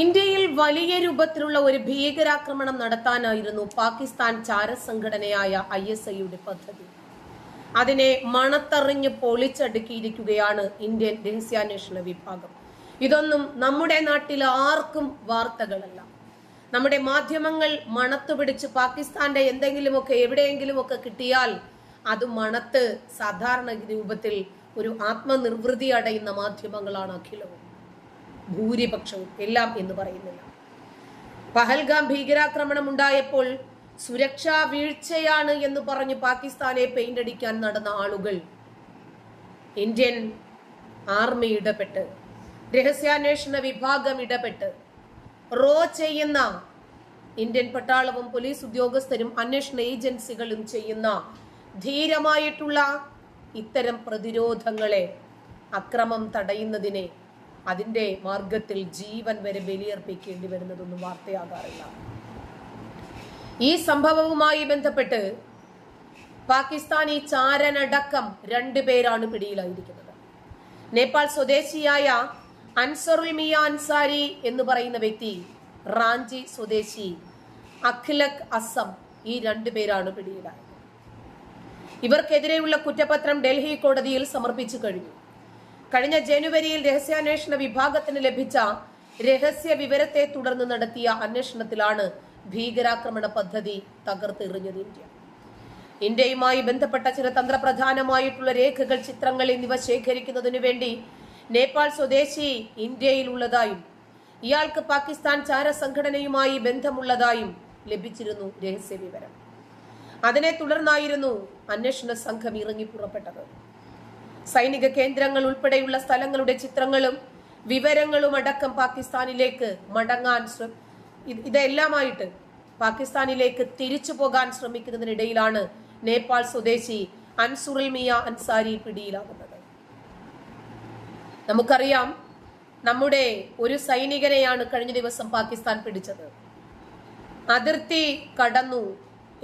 ഇന്ത്യയിൽ വലിയ രൂപത്തിലുള്ള ഒരു ഭീകരാക്രമണം നടത്താനായിരുന്നു പാകിസ്ഥാൻ ചാരസംഘടനയായ ഐ എസ് ഐയുടെ പദ്ധതി. അതിനെ മണത്തറിഞ്ഞ് പൊളിച്ചടുക്കിയിരിക്കുകയാണ് ഇന്ത്യൻ രഹസ്യാന്വേഷണ വിഭാഗം. ഇതൊന്നും നമ്മുടെ നാട്ടിൽ ആർക്കും വാർത്തകളല്ല. നമ്മുടെ മാധ്യമങ്ങൾ മണത്ത് പിടിച്ച് പാകിസ്ഥാന്റെ എന്തെങ്കിലുമൊക്കെ എവിടെയെങ്കിലുമൊക്കെ കിട്ടിയാൽ അത് മണത്ത് സാധാരണ രൂപത്തിൽ ഒരു ആത്മനിർവൃതി അടയുന്ന മാധ്യമങ്ങളാണ് അഖിലവും. ഭൂരിപക്ഷവും എല്ലാം എന്ന് പറയുന്നില്ല. പഹൽഗാം ഭീകരാക്രമണം ഉണ്ടായപ്പോൾ സുരക്ഷാ വീഴ്ചയാണ് എന്ന് പറഞ്ഞ് പാകിസ്ഥാനെ പെയിന്റ് അടിക്കാൻ നടന്ന ആളുകൾ ഇന്ത്യൻ ആർമി ഇടപെട്ട് രഹസ്യാന്വേഷണ വിഭാഗം ഇടപെട്ട് റോ ചെയ്യുന്ന ഇന്ത്യൻ പട്ടാളവും പോലീസ് ഉദ്യോഗസ്ഥരും അന്വേഷണ ഏജൻസികളും ചെയ്യുന്ന ധീരമായിട്ടുള്ള ഇത്തരം പ്രതിരോധങ്ങളെ അക്രമം തടയുന്നതിനെ അതിന്റെ മാർഗത്തിൽ ജീവൻ വരെ ബലിയർപ്പിക്കേണ്ടി വരുന്നതൊന്നും വാർത്തയാകാറില്ല. ഈ സംഭവവുമായി ബന്ധപ്പെട്ട് പാകിസ്ഥാനി ചാരനടക്കം രണ്ടു പേരാണ് പിടിയിലായിരിക്കുന്നത്. നേപ്പാൾ സ്വദേശിയായ അൻസറുൽ മിയ അൻസാരി എന്ന് പറയുന്ന വ്യക്തി റാഞ്ചി സ്വദേശി അഖിലക് അസം ഈ രണ്ടു രണ്ടുപേരാണ് പിടിയിലായത്. ഇവർക്കെതിരെയുള്ള കുറ്റപത്രം ഡൽഹി കോടതിയിൽ സമർപ്പിച്ചു കഴിഞ്ഞു. കഴിഞ്ഞ ജനുവരിയിൽ രഹസ്യാന്വേഷണ വിഭാഗത്തിന് ലഭിച്ച രഹസ്യ വിവരത്തെ തുടർന്ന് നടത്തിയ അന്വേഷണത്തിലാണ് ഭീകരാക്രമണ പദ്ധതി തകർത്തെറിഞ്ഞത് ഇന്ത്യ. ഇന്ത്യയുമായി ബന്ധപ്പെട്ട ചില തന്ത്രപ്രധാനമായിട്ടുള്ള രേഖകൾ ചിത്രങ്ങൾ എന്നിവ ശേഖരിക്കുന്നതിനു വേണ്ടി നേപ്പാൾ സ്വദേശി ഇന്ത്യയിലുള്ളതായും ഇയാൾക്ക് പാകിസ്ഥാൻ ചാരസംഘടനയുമായി ബന്ധമുള്ളതായും ലഭിച്ചിരുന്നു രഹസ്യ വിവരം. അതിനെ തുടർന്നായിരുന്നു അന്വേഷണ സംഘം ഇറങ്ങി പുറപ്പെട്ടത്. സൈനിക കേന്ദ്രങ്ങൾ ഉൾപ്പെടെയുള്ള സ്ഥലങ്ങളുടെ ചിത്രങ്ങളും വിവരങ്ങളും അടക്കം പാകിസ്ഥാനിലേക്ക് മടങ്ങാൻ ഇതെല്ലാമായിട്ട് പാകിസ്ഥാനിലേക്ക് തിരിച്ചു പോകാൻ ശ്രമിക്കുന്നതിനിടയിലാണ് നേപ്പാൾ സ്വദേശി അൻസുറിൽ മിയ അൻസാരി പിടിയിലാകുന്നത്. നമുക്കറിയാം നമ്മുടെ ഒരു സൈനികനെയാണ് കഴിഞ്ഞ ദിവസം പാകിസ്ഥാൻ പിടിച്ചത്. അതിർത്തി കടന്നു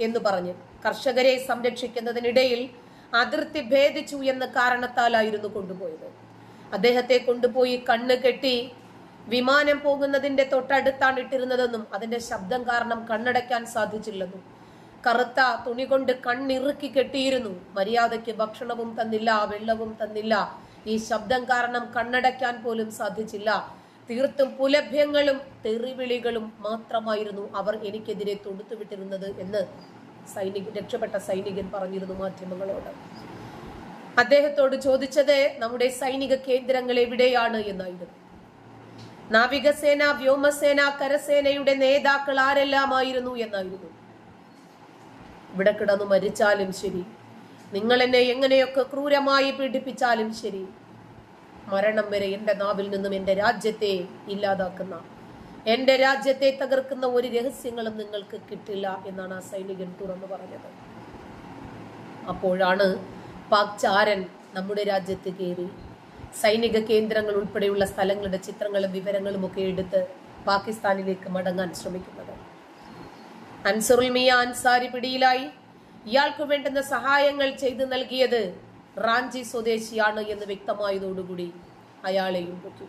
എന്ന് പറഞ്ഞ്. കർഷകരെ സംരക്ഷിക്കുന്നതിനിടയിൽ അതിർത്തി ഭേദിച്ചു എന്ന കാരണത്താലായിരുന്നു കൊണ്ടുപോയത്. അദ്ദേഹത്തെ കൊണ്ടുപോയി കണ്ണ് കെട്ടി വിമാനം പോകുന്നതിന്റെ തൊട്ടടുത്താണ് ഇട്ടിരുന്നതെന്നും അതിന്റെ ശബ്ദം കാരണം കണ്ണടയ്ക്കാൻ സാധിച്ചില്ലെന്നും. കറുത്ത തുണി കൊണ്ട് കണ്ണിറുക്കി കെട്ടിയിരുന്നു. മര്യാദയ്ക്ക് ഭക്ഷണവും തന്നില്ല വെള്ളവും തന്നില്ല. ഈ ശബ്ദം കാരണം കണ്ണടയ്ക്കാൻ പോലും സാധിച്ചില്ല. തീർത്തും പുലഭ്യങ്ങളും തെറിവിളികളും മാത്രമായിരുന്നു അവർ എനിക്കെതിരെ തൊടുത്തുവിട്ടിരുന്നത് എന്ന് സൈനിക രക്ഷപ്പെട്ട സൈനികൻ പറഞ്ഞിരുന്നു മാധ്യമങ്ങളോട്. അദ്ദേഹത്തോട് ചോദിച്ചത് നമ്മുടെ സൈനിക കേന്ദ്രങ്ങൾ എവിടെയാണ് എന്നായിരുന്നു. നാവികസേന വ്യോമസേന കരസേനയുടെ നേതാക്കൾ ആരെല്ലാമായിരുന്നു എന്നായിരുന്നു. ഇവിടെ കിടന്നു മരിച്ചാലും ശരി. നിങ്ങൾ എന്നെ എങ്ങനെയൊക്കെ ക്രൂരമായി പീഡിപ്പിച്ചാലും ശരി. മരണം വരെ എന്റെ നാവിൽ നിന്നും എന്റെ രാജ്യത്തെ ഇല്ലാതാക്കുന്ന എന്റെ രാജ്യത്തെ തകർക്കുന്ന ഒരു രഹസ്യങ്ങളും നിങ്ങൾക്ക് കിട്ടില്ല എന്നാണ് ആ സൈനികൻ തുറന്നു പറഞ്ഞത്. അപ്പോഴാണ് പാക് ചാരൻ നമ്മുടെ രാജ്യത്ത് കയറി. സൈനിക കേന്ദ്രങ്ങൾ ഉൾപ്പെടെയുള്ള സ്ഥലങ്ങളുടെ ചിത്രങ്ങളും വിവരങ്ങളും ഒക്കെ എടുത്ത് പാകിസ്ഥാനിലേക്ക് മടങ്ങാൻ ശ്രമിക്കുന്നത്. അൻസറുൽ മിയ അൻസാരി പിടിയിലായി. ഇയാൾക്ക് വേണ്ടുന്ന സഹായങ്ങൾ ചെയ്തു നൽകിയത് റാഞ്ചി സ്വദേശിയാണ് എന്ന് വ്യക്തമായതോടുകൂടി അയാളെയും പൊക്കി.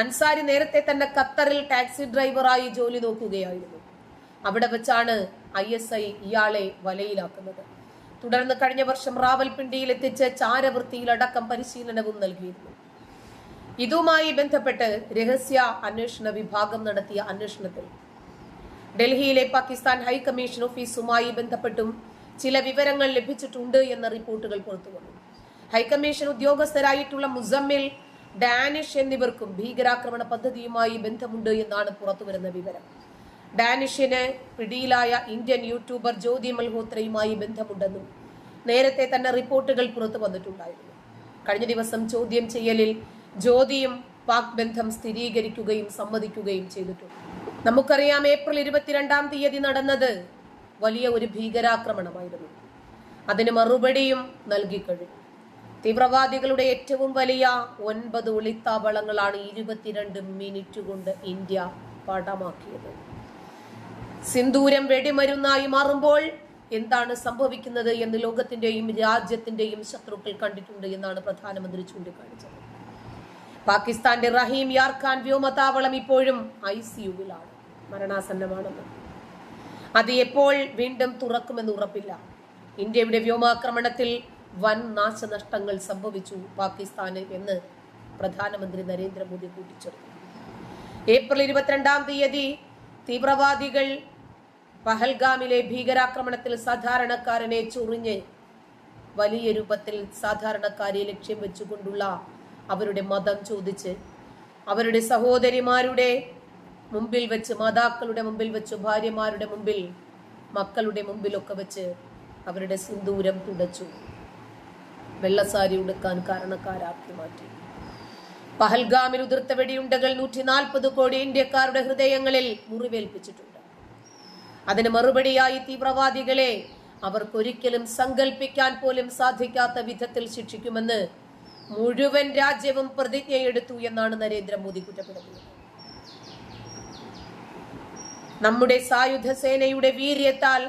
അൻസാരി നേരത്തെ തന്നെ ഖത്തറിൽ ടാക്സി ഡ്രൈവറായി ജോലി നോക്കുകയായിരുന്നു. അവിടെ വെച്ചാണ് ഐ എസ് ഐ ഇയാളെ വലയിലാക്കുന്നത്. തുടർന്ന് കഴിഞ്ഞ വർഷം റാവൽപിണ്ടിയിൽ എത്തിച്ച് ചാരവൃത്തിയിൽ അടക്കം പരിശീലനവും നൽകിയിരുന്നു. ഇതുമായി ബന്ധപ്പെട്ട് രഹസ്യ അന്വേഷണ വിഭാഗം നടത്തിയ അന്വേഷണത്തിൽ ഡൽഹിയിലെ പാകിസ്ഥാൻ ഹൈക്കമ്മീഷൻ ഓഫീസുമായി ബന്ധപ്പെട്ടും ചില വിവരങ്ങൾ ലഭിച്ചിട്ടുണ്ട് എന്ന റിപ്പോർട്ടുകൾ പുറത്തുവന്നു. ഹൈക്കമ്മീഷൻ ഉദ്യോഗസ്ഥരായിട്ടുള്ള മുസമ്മിൽ ഡാനിഷ് എന്നിവർക്കും ഭീകരാക്രമണ പദ്ധതിയുമായി ബന്ധമുണ്ട് എന്നാണ് പുറത്തുവരുന്ന വിവരം. ഡാനിഷിന് പിടിയിലായ ഇന്ത്യൻ യൂട്യൂബർ ജ്യോതി മൽഹോത്രയുമായി ബന്ധമുണ്ടെന്നും നേരത്തെ തന്നെ റിപ്പോർട്ടുകൾ പുറത്തു വന്നിട്ടുണ്ടായിരുന്നു. കഴിഞ്ഞ ദിവസം ചോദ്യം ചെയ്യലിൽ ജ്യോതിയും പാക് ബന്ധം സ്ഥിരീകരിക്കുകയും സമ്മതിക്കുകയും ചെയ്തിട്ടുണ്ട്. നമുക്കറിയാം ഏപ്രിൽ ഇരുപത്തിരണ്ടാം തീയതി നടന്നത് വലിയ ഒരു ഭീകരാക്രമണമായിരുന്നു. അതിന് മറുപടിയും നൽകിക്കഴിഞ്ഞു തീവ്രവാദികളുടെ ഏറ്റവും വലിയ ഒൻപത് ഒളിത്താവളങ്ങളാണ് ഇരുപത്തിരണ്ട് മിനിറ്റ് കൊണ്ട് ഇന്ത്യ പടമാക്കിയത്. സിന്ദൂരം വെടിമരുന്നായി മാറുമ്പോൾ എന്താണ് സംഭവിക്കുന്നത് എന്ന് ലോകത്തിന്റെയും രാജ്യത്തിന്റെയും ശത്രുക്കൾ കണ്ടിട്ടുണ്ട് എന്നാണ് പ്രധാനമന്ത്രി ചൂണ്ടിക്കാണിച്ചത്. പാകിസ്ഥാന്റെ റഹീം യാർ ഖാൻ വ്യോമതാവളം ഇപ്പോഴും ഐ സിയുവിലാണ് മരണാസന്നമാണെന്ന്. അത് എപ്പോൾ വീണ്ടും തുറക്കുമെന്ന് ഉറപ്പില്ല. ഇന്ത്യയുടെ വ്യോമാക്രമണത്തിൽ വൻ നാശനഷ്ടങ്ങൾ സംഭവിച്ചു പാകിസ്ഥാന് എന്ന് പ്രധാനമന്ത്രി നരേന്ദ്രമോദി കൂട്ടിച്ചേർത്തു. ഏപ്രിൽ ഇരുപത്തിരണ്ടാം തീയതി തീവ്രവാദികൾ പഹൽഗാമിലെ ഭീകരാക്രമണത്തിൽ സാധാരണക്കാരനെ ചൊറിഞ്ഞ് വലിയ രൂപത്തിൽ സാധാരണക്കാരെ ലക്ഷ്യം വെച്ചുകൊണ്ടുള്ള അവരുടെ മതം ചോദിച്ച് അവരുടെ സഹോദരിമാരുടെ മുമ്പിൽ വെച്ച് മാതാക്കളുടെ മുമ്പിൽ വെച്ച് ഭാര്യമാരുടെ മുമ്പിൽ മക്കളുടെ മുമ്പിലൊക്കെ വെച്ച് അവരുടെ സിന്ദൂരം തുടച്ചു. വെള്ളസാരി ഉടുക്കാൻ കാരണക്കാരാക്കി മാറ്റി. പഹൽഗാമിൽ ഉതിർത്ത വെടിയുണ്ടകൾ നൂറ്റി നാൽപ്പത് കോടി ഇന്ത്യക്കാരുടെ ഹൃദയങ്ങളിൽ മുറിവേൽപ്പിച്ചിട്ടുണ്ട്. അതിന് മറുപടിയായി തീവ്രവാദികളെ അവർക്കൊരിക്കലും സങ്കല്പിക്കാൻ പോലും സാധിക്കാത്ത വിധത്തിൽ ശിക്ഷിക്കുമെന്ന് മുഴുവൻ രാജ്യവും പ്രതിജ്ഞയെടുത്തു എന്നാണ് നരേന്ദ്രമോദി കുറ്റപ്പെടുത്തുന്നത് നമ്മുടെ സായുധ സേനയുടെ വീര്യത്താൽ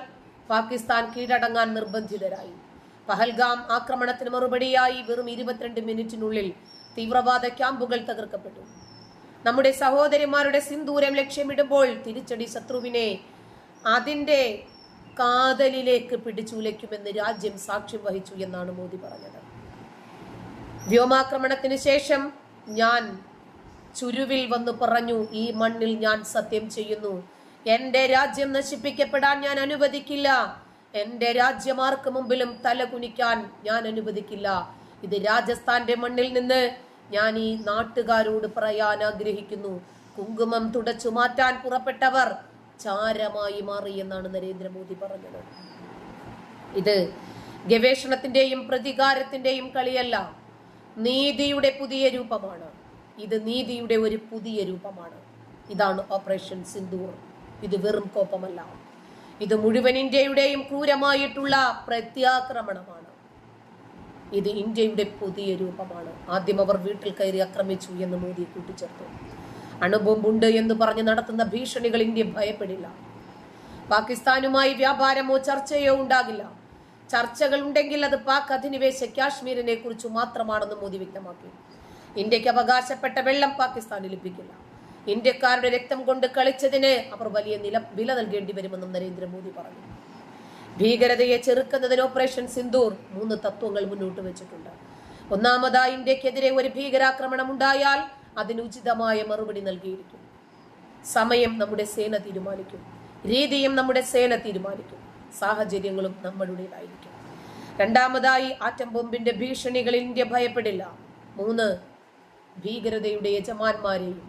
പാകിസ്ഥാൻ കീഴടങ്ങാൻ നിർബന്ധിതരായി. പഹൽഗാം ആക്രമണത്തിന് മറുപടിയായി വെറും ഇരുപത്തിരണ്ട് മിനിറ്റിനുള്ളിൽ തീവ്രവാദ ക്യാമ്പുകൾ തകർക്കപ്പെട്ടു. നമ്മുടെ സഹോദരിമാരുടെ സിന്ദൂരം ലക്ഷ്യമിടുമ്പോൾ തിരിച്ചടി ശത്രുവിനെ അതിന്റെ കാതലിലേക്ക് പിടിച്ചുലയ്ക്കുമെന്ന് രാജ്യം സാക്ഷ്യം വഹിച്ചു എന്നാണ് മോദി പറഞ്ഞത്. വ്യോമാക്രമണത്തിന് ശേഷം ഞാൻ ചുരുവിൽ വന്ന് പറഞ്ഞു ഈ മണ്ണിൽ ഞാൻ സത്യം ചെയ്യുന്നു. എന്റെ രാജ്യം നശിപ്പിക്കപ്പെടാൻ ഞാൻ അനുവദിക്കില്ല. എന്റെ രാജ്യമാർക്ക് മുമ്പിലും തല കുനിക്കാൻ ഞാൻ അനുവദിക്കില്ല. ഇത് രാജസ്ഥാന്റെ മണ്ണിൽ നിന്ന് ഞാൻ ഈ നാട്ടുകാരോട് പറയാൻ ആഗ്രഹിക്കുന്നു. കുങ്കുമം തുടച്ചു മാറ്റാൻ പുറപ്പെട്ടവർ ചാരമായി മാറി എന്നാണ് നരേന്ദ്രമോദി പറഞ്ഞത്. ഇത് ഗവേഷണത്തിന്റെയും പ്രതികാരത്തിന്റെയും കളിയല്ല നീതിയുടെ പുതിയ രൂപമാണ്. ഇത് നീതിയുടെ ഒരു പുതിയ രൂപമാണ്. ഇതാണ് ഓപ്പറേഷൻ സിന്ധൂർ ഇത് വെറും കോപ്പമല്ല ഇത് മുഴുവൻ ഇന്ത്യയുടെയും ക്രൂരമായിട്ടുള്ള പ്രത്യാക്രമണമാണ്. ഇത് ഇന്ത്യയുടെ പുതിയ രൂപമാണ്. ആദ്യം അവർ വീട്ടിൽ കയറി ആക്രമിച്ചു എന്ന് മോദി കൂട്ടിച്ചേർത്തു. അണുബോംബുണ്ട് എന്ന് പറഞ്ഞ് നടത്തുന്ന ഭീഷണികൾ ഇന്ത്യ ഭയപ്പെടില്ല. പാകിസ്ഥാനുമായി വ്യാപാരമോ ചർച്ചയോ ഉണ്ടാകില്ല. ചർച്ചകൾ ഉണ്ടെങ്കിൽ അത് പാക് അധിനിവേശ കാശ്മീരിനെ കുറിച്ച് മാത്രമാണെന്ന് മോദി വ്യക്തമാക്കി. ഇന്ത്യയ്ക്ക് അവകാശപ്പെട്ട വെള്ളം പാകിസ്ഥാന് ലഭിക്കില്ല. ഇന്ത്യക്കാരുടെ രക്തം കൊണ്ട് കളിച്ചതിന് അവർ വലിയ നില വില നൽകേണ്ടി വരുമെന്നും നരേന്ദ്രമോദി പറഞ്ഞു. ഭീകരതയെ ചെറുക്കുന്നതിന് ഓപ്പറേഷൻ സിന്ദൂർ മൂന്ന് തത്വങ്ങൾ മുന്നോട്ട് വെച്ചിട്ടുണ്ട്. ഒന്നാമതായി ഇന്ത്യക്കെതിരെ ഒരു ഭീകരാക്രമണം ഉണ്ടായാൽ അതിന് ഉചിതമായ മറുപടി നൽകിയിരിക്കും. സമയം നമ്മുടെ സേന തീരുമാനിക്കും. രീതിയും നമ്മുടെ സേന തീരുമാനിക്കും. സാഹചര്യങ്ങളും നമ്മളുടേതായിരിക്കും. രണ്ടാമതായി ആറ്റം ബോംബിന്റെ ഭീഷണികളിൽ ഇന്ത്യ ഭയപ്പെടില്ല. മൂന്ന് ഭീകരതയുടെ യജമാന്മാരെയും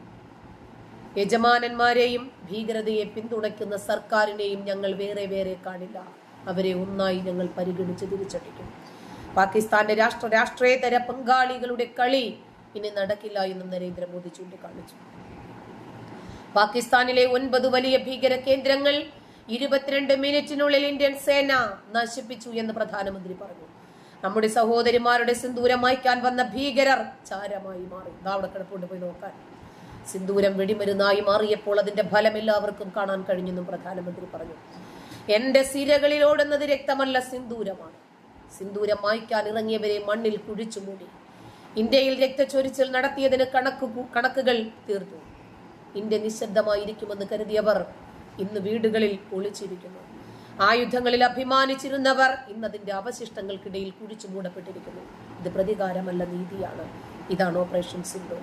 യജമാനന്മാരെയും ഭീകരതയെ പിന്തുണയ്ക്കുന്ന സർക്കാരിനെയും ഞങ്ങൾ വേറെ വേറെ കാണില്ല. അവരെ ഒന്നായി ഞങ്ങൾ പരിഗണിച്ച് തിരിച്ചടിക്കും. പാകിസ്ഥാന്റെ രാഷ്ട്ര രാഷ്ട്രീയതര പങ്കാളികളുടെ കളി ഇനി നടക്കില്ല എന്നും നരേന്ദ്രമോദി ചൂണ്ടിക്കാണിച്ചു. പാകിസ്ഥാനിലെ ഒൻപത് വലിയ ഭീകര കേന്ദ്രങ്ങൾ ഇരുപത്തിരണ്ട് മിനിറ്റിനുള്ളിൽ ഇന്ത്യൻ സേന നശിപ്പിച്ചു എന്ന് പ്രധാനമന്ത്രി പറഞ്ഞു. നമ്മുടെ സഹോദരിമാരുടെ സിന്ദൂരം വന്ന ഭീകരർ ചാരമായി മാറി. കിടപ്പുണ്ട് പോയി നോക്കാൻ. സിന്ദൂരം വെടിമരുന്നായി മാറിയപ്പോൾ അതിന്റെ ഫലം എല്ലാവർക്കും കാണാൻ കഴിഞ്ഞെന്നും പ്രധാനമന്ത്രി പറഞ്ഞു. എന്റെ സിരകളിൽ ഓടുന്നത് രക്തമല്ല സിന്ദൂരമാണ്. സിന്ദൂരം മായ്ക്കാൻ ഇറങ്ങിയവരെ മണ്ണിൽ കുഴിച്ചു മൂടി. ഇന്ത്യയിൽ രക്തച്ചൊരിച്ചിൽ നടത്തിയതിന് കണക്ക് കണക്കുകൾ തീർത്തു. ഇന്ത്യ നിശബ്ദമായിരിക്കുമെന്ന് കരുതിയവർ ഇന്ന് വീടുകളിൽ ഒളിച്ചിരിക്കുന്നു. ആയുധങ്ങളിൽ അഭിമാനിച്ചിരുന്നവർ ഇന്ന് അതിന്റെ അവശിഷ്ടങ്ങൾക്കിടയിൽ കുഴിച്ചു മൂടപ്പെട്ടിരിക്കുന്നു. ഇത് പ്രതികാരമല്ല നീതിയാണ്. ഇതാണ് ഓപ്പറേഷൻ സിന്ധു.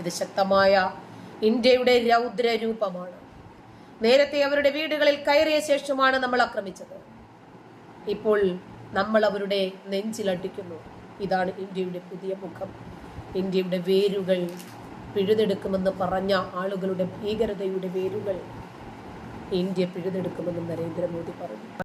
ഇത് ശക്തമായ ഇന്ത്യയുടെ രൗദ്ര രൂപമാണ് നേരത്തെ അവരുടെ വീടുകളിൽ കയറിയ ശേഷമാണ് നമ്മൾ ആക്രമിച്ചത്. ഇപ്പോൾ നമ്മൾ അവരുടെ നെഞ്ചിലടിക്കുന്നു. ഇതാണ് ഇന്ത്യയുടെ പുതിയ മുഖം. ഇന്ത്യയുടെ വേരുകൾ പിഴുതെടുക്കുമെന്ന് പറഞ്ഞ ആളുകളുടെ ഭീകരതയുടെ വേരുകൾ ഇന്ത്യ പിഴുതെടുക്കുമെന്ന് നരേന്ദ്രമോദി പറഞ്ഞു.